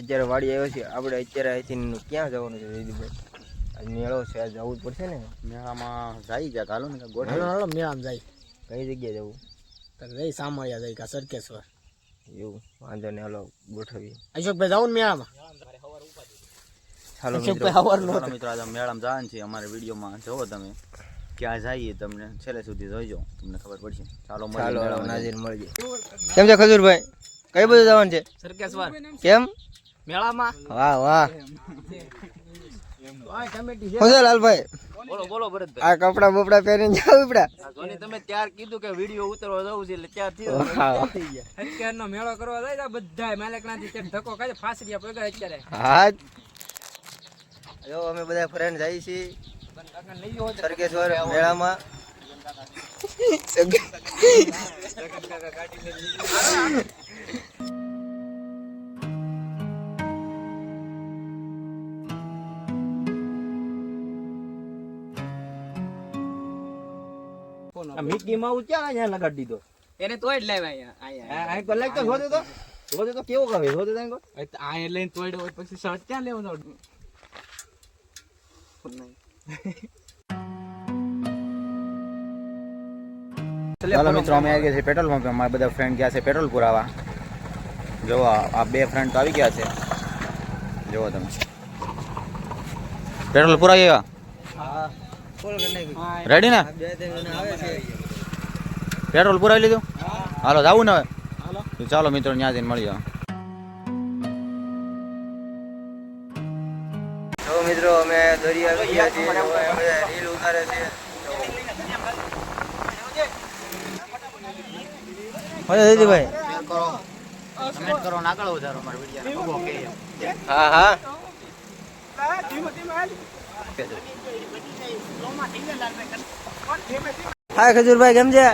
અત્યારે વાડી આવ્યો છે. આપણે અત્યારે અહીંથી ક્યાં જવાનું છે જયદીપભાઈ આજ મેળો છે આજ જવું જ પડશે ને? મેળામાં જાય જાય હાલો ને હાલો ગોઠવી હાલો મેળામાં જાય. કઈ જગ્યાએ જવું? તો જઈ સામળિયા જાય કા સરકેશ્વર. એવું? વાંધો નહીં હાલો ગોઠવીએ. અશોકભાઈ જાવ ને મેળામાં. ચાલો મિત્રો. મિત્રો આજે મેળામાં જવાનું છે. અમારે વિડીયોમાં જોવો તમે. ક્યાં જઈએ તમને છેલ્લે સુધી જોઈજો. તમને ખબર પડશે. ચાલો મળીએ ચાલો નાજીર મળીએ. કેમ છે ખજૂરભાઈ? કઈ બધું જવાનું છે? સરકેશ્વર. કેમ? મેળામાં? વાહ વાહ. ટમેટી લાલભાઈ. બોલો બોલો ભરતભાઈ આ કપડા બપડા પહેરીને જાવ ઉપડા. જોની તમે ત્યાર કીધું કે વીડિયો ઉતરવા જવું છે એટલે ત્યાર થયો. વાહ. અત્યારનો મેળો કરવા જાય બધા માલેકણાથી ચેક ધક્કો કાઢે ફાસડિયા પગા અત્યારે. હા. જો અમે બધા ફ્રેન્ડ જઈએ છીએ. મેળામાં. મિકી માઉસ ક્યાં અહીંયા લગાડી દીધો? એને તોય જ લાવ્યા અહીંયા આ આ તો? તો તો કેવો તો આ તોડ્યો હોય પછી શર્ટ ક્યાં લેવાનો? ચાલો મિત્રો અમે આવી ગયા છે પેટ્રોલ પંપે અમારા બધા ફ્રેન્ડ ગયા છે પેટ્રોલ પુરાવા. જો આ બે ફ્રેન્ડ તો આવી ગયા છે. જુઓ તમે. પેટ્રોલ પુરાવી ગયા હા. રેડી ને? પેટ્રોલ પુરાવી લીધું? હાલો જાવું ને હવે? ચાલો મિત્રો ત્યાં જઈને મળી જાવ જો મિત્રો અમે દરિયા આવી ગયા છીએ. અમે રીલ ઉતારે છે. હા દીદીભાઈ કમેન્ટ કરો. આગળ વધારો વીડિયો હા હા. હા ખજૂરભાઈ કેમ છે?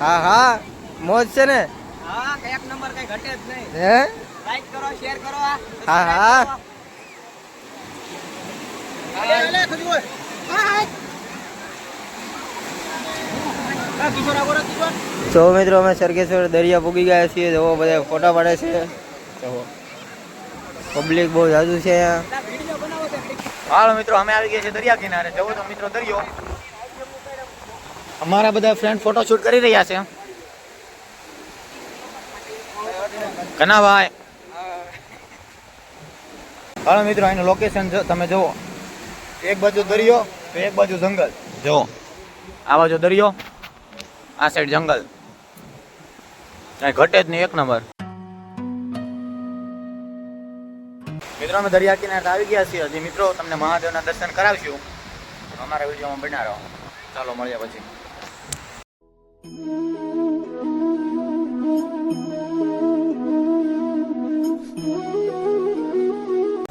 હા હા. મોજ છે ને? હા એક નંબર કઈ ઘટે જ નહીં. હે? લાઈક કરો શેર કરો હા. હા તો મિત્રો અમે સરકેશ્વર દરિયા પૂગી ગયા છીએ. જવો બધા ફોટા પાડે છે. પબ્લિક બહુ જાજુ છે અહીંયા. હાલો મિત્રો, અમે આવી ગયા છે દરિયા કિનારે. જવો તો મિત્રો, દરિયો. અમારા બધા ફ્રેન્ડ ફોટો શૂટ કરી રહ્યા છે. કના ભાઈ હાલો મિત્રો અહીંનું લોકેશન તમે જુઓ. એક બાજુ દરિયો, તો એક બાજુ જંગલ. જુઓ. આ બાજુ દરિયો, આ સાઈડ જંગલ. કાંઈ ઘટે જ નહીં, એક નંબર. મિત્રો, અમે દરિયા કિનારે આવી ગયા છીએ. હજી મિત્રો, તમને મહાદેવના દર્શન કરાવશું. અમારા વિડીયોમાં બના રહો ચાલો મળ્યા પછી.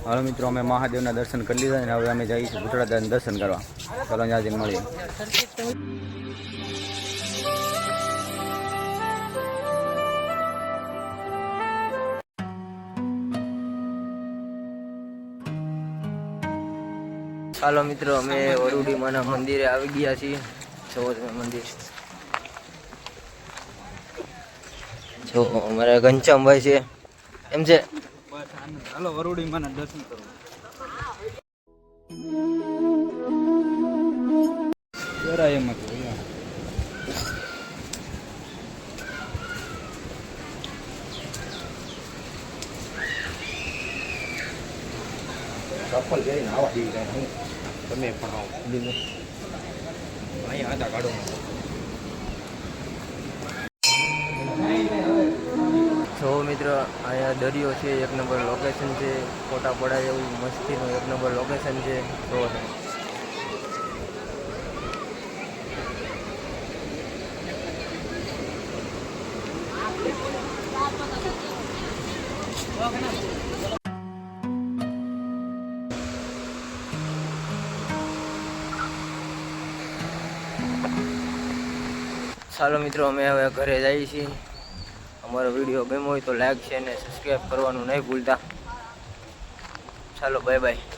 હાલો મિત્રો, અમે મહાદેવના દર્શન કરી લીધા અને હવે અમે જઈએ છીએ દર્શન કરવા. ચાલો, ત્યાં જઈને મળીએ. ચાલો મિત્રો અમે વરુડી માના મંદિરે આવી ગયા છીએ. જુઓ તમે મંદિર. જો અમારા ઘનશ્યામભાઈ છે. એમ છે. હાલો વરુડી માના દર્શન કરો. એમાં ચપ્પલ જઈને આવા જેવી કાંઈ નહીં. તમે પણ આવો. અહીંયા હતા કાઢો જો મિત્રો અહીંયા દરિયો છે એક નંબર લોકેશન છે ફોટા પડાય એવું મસ્તીનું એક નંબર લોકેશન છે. જો તમે. ચાલો મિત્રો, અમે હવે ઘરે જઈએ છીએ. અમારો વીડિયો ગમ્યો હોય તો લાઈક છે અને સબસ્ક્રાઈબ કરવાનું નહીં ભૂલતા. ચાલો બાય બાય